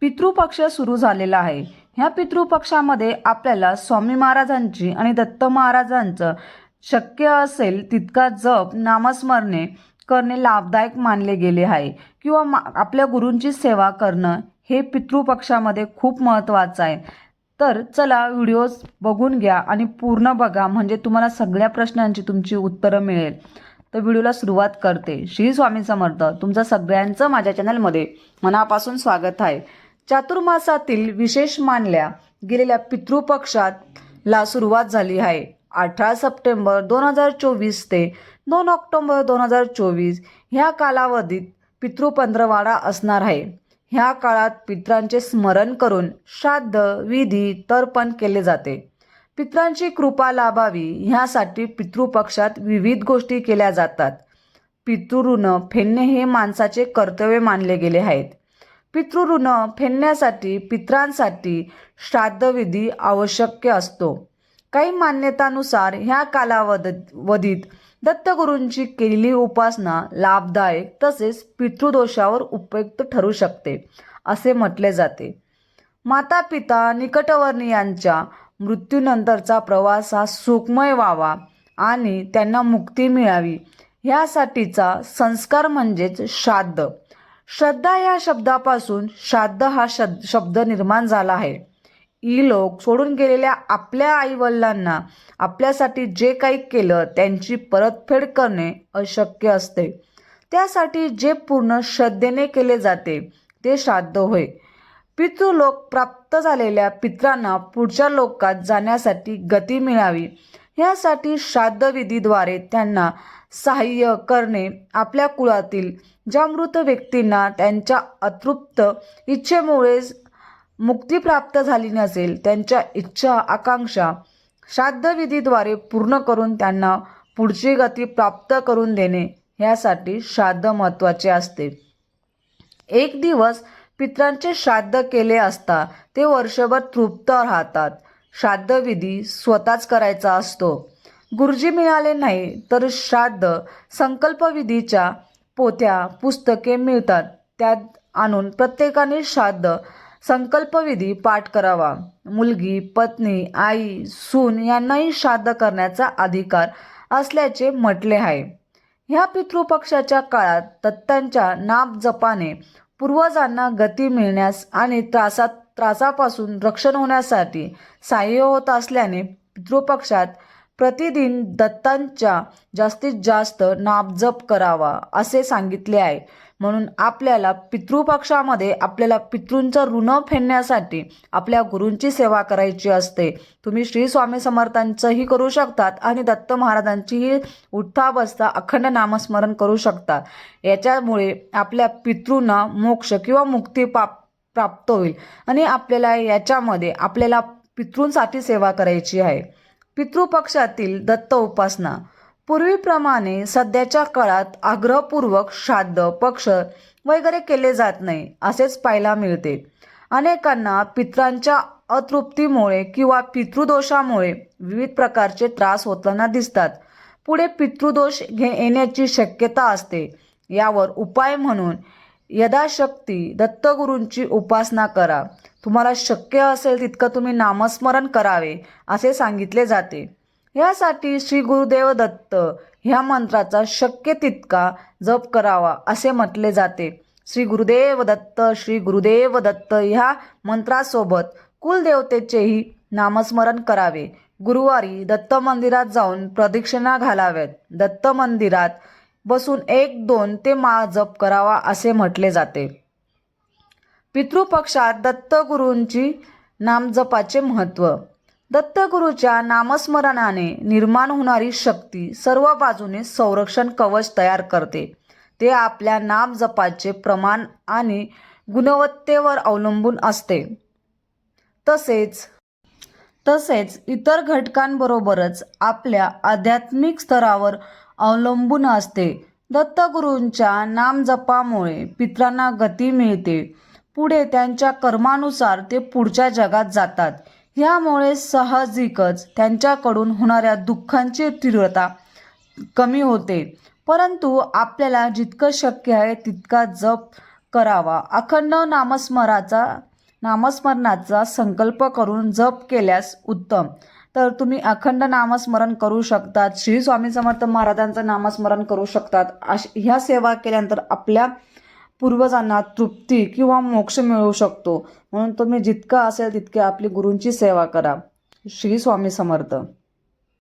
पितृपक्ष सुरू झालेला आहे. ह्या पितृपक्षामध्ये आपल्याला स्वामी महाराजांची आणि दत्त महाराजांचं शक्य असेल तितका जप नामस्मरणे करणे लाभदायक मानले गेले आहे. किंवा मा आपल्या गुरूंची सेवा करणं हे पितृपक्षामध्ये खूप महत्त्वाचं आहे. तर चला व्हिडिओज बघून घ्या आणि पूर्ण बघा. म्हणजे तुम्हाला सगळ्या प्रश्नांची तुमची उत्तरं मिळेल. तर व्हिडिओला सुरुवात करते. श्री स्वामी समर्थ तुमचं सगळ्यांचं माझ्या चॅनलमध्ये मनापासून स्वागत आहे. चातुर्मासातील विशेष मानल्या गेलेल्या पितृपक्षातला सुरुवात झाली आहे. अठरा सप्टेंबर दोन हजार चोवीस ते दोन ऑक्टोबर दोन हजार चोवीस ह्या कालावधीत पितृपंधरवाडा असणार आहे. ह्या काळात पित्रांचे स्मरण करून श्राद्ध विधी तर्पण केले जाते. पित्रांची कृपा लाभावी ह्यासाठी पितृपक्षात विविध गोष्टी केल्या जातात. पितृऋण फेडणे हे माणसाचे कर्तव्य मानले गेले आहेत. पितृऋण फेडण्यासाठी पित्रांसाठी श्राद्धविधी आवश्यक असतो. काही मान्यतानुसार ह्या कालावधीत दत्तगुरूंची केलेली उपासना लाभदायक तसेच पितृदोषावर उपयुक्त ठरू शकते असे म्हटले जाते. माता पिता निकटवर्णीयांच्या मृत्यूनंतरचा प्रवास हा सुखमय व्हावा आणि त्यांना मुक्ती मिळावी ह्यासाठीचा संस्कार म्हणजेच श्राद्ध. श्रद्धा या शब्दापासून श्राद्ध हा शब्द शब्द निर्माण झाला आहे. ई लोक सोडून गेलेल्या आपल्या आईवडिलांना आपल्यासाठी जे काही केलं त्यांची परतफेड करणे अशक्य असते. त्यासाठी जे पूर्ण श्रद्धेने केले जाते ते श्राद्ध होय. पितृलोक प्राप्त झालेल्या पित्रांना पुढच्या लोकात जाण्यासाठी गती मिळावी. यासाठी श्राद्धविधीद्वारे त्यांना सहाय्य करणे आपल्या कुळातील ज्या मृत व्यक्तींना त्यांच्या अतृप्त इच्छेमुळेच मुक्ती प्राप्त झाली नसेल त्यांच्या इच्छा आकांक्षा श्राद्धविधीद्वारे पूर्ण करून त्यांना पुढची गती प्राप्त करून देणे यासाठी श्राद्ध महत्त्वाचे असते. एक दिवस पित्रांचे श्राद्ध केले असता ते वर्षभर तृप्त राहतात. श्राद्धविधी स्वतःच करायचा असतो. गुरुजी मिळाले नाही तर श्राद्ध संकल्पविधीच्या पोथ्या पुस्तके मिळतात. त्यात आणून प्रत्येकाने श्राद्ध संकल्पविधी पाठ करावा. मुलगी पत्नी आई सून यांनाही श्राद्ध करण्याचा अधिकार असल्याचे म्हटले आहे. ह्या पितृपक्षाच्या काळात दत्तांच्या नाप जपाने पूर्वजांना गती मिळण्यास आणि त्रासात त्रासापासून रक्षण होण्यासाठी सहाय्य होत असल्याने पितृपक्षात प्रतिदिन दत्तांच्या जास्तीत जास्त नामजप करावा असे सांगितले आहे. म्हणून आपल्याला पितृपक्षामध्ये आपल्याला पितृंचं ऋण फेडण्यासाठी आपल्या गुरूंची सेवा करायची असते. तुम्ही श्री स्वामी समर्थांचंही करू शकतात आणि दत्त महाराजांचीही उठता बसता अखंड नामस्मरण करू शकता याच्यामुळे आपल्या पितृंना मोक्ष किंवा मुक्ती पाप प्राप्त होईल आणि आपल्याला याच्यामध्ये आपल्याला पितृंसाठी सेवा करायची आहे. पितृपक्षातील दत्त उपासना. पूर्वीप्रमाणे सध्याच्या काळात आग्रहपूर्वक श्राद्ध पक्ष वगैरे केले जात नाही असेच पाहायला मिळते. अनेकांना पित्रांच्या अतृप्तीमुळे किंवा पितृदोषामुळे विविध प्रकारचे त्रास होताना दिसतात. पुढे पितृदोष घे येण्याची शक्यता असते. यावर उपाय म्हणून यदाशक्ती दत्तगुरूंची उपासना करा. तुम्हाला शक्य असेल तितकं तुम्ही नामस्मरण करावे असे सांगितले जाते. यासाठी श्री गुरुदेव दत्त ह्या मंत्राचा शक्य तितका जप करावा असे म्हटले जाते. श्री गुरुदेव दत्त श्री गुरुदेव दत्त ह्या मंत्रासोबत कुलदेवतेचेही नामस्मरण करावे. गुरुवारी दत्त मंदिरात जाऊन प्रदक्षिणा घालाव्यात. दत्त मंदिरात बसून एक दोन ते माळ जप करावा असे म्हटले जाते. पितृपक्षात दत्तगुरूंची नामजपाचे महत्त्व. दत्तगुरूच्या नामस्मरणाने निर्माण होणारी शक्ती सर्व बाजूने संरक्षण कवच तयार करते. ते आपल्या नामजपाचे प्रमाण आणि गुणवत्तेवर अवलंबून असते. तसेच तसेच इतर घटकांबरोबरच आपल्या आध्यात्मिक स्तरावर अवलंबून असते. दत्तगुरूंच्या नामजपामुळे पित्रांना गती मिळते. पुढे त्यांच्या कर्मानुसार ते पुढच्या जगात जातात. ह्यामुळे साहजिकच त्यांच्याकडून होणाऱ्या दुःखांची तीव्रता कमी होते. परंतु आपल्याला जितकं शक्य आहे तितका जप करावा. अखंड नामस्मराचा नामस्मरणाचा संकल्प करून जप केल्यास उत्तम. तर तुम्ही अखंड नामस्मरण करू शकतात. श्री स्वामी समर्थ महाराजांचं नामस्मरण करू शकतात. अश ह्या सेवा केल्यानंतर आपल्या पूर्वजांना तृप्ती किंवा मोक्ष मिळू शकतो. म्हणून तुम्ही जितकं असेल तितके आपली गुरूंची सेवा करा. श्री स्वामी समर्थ.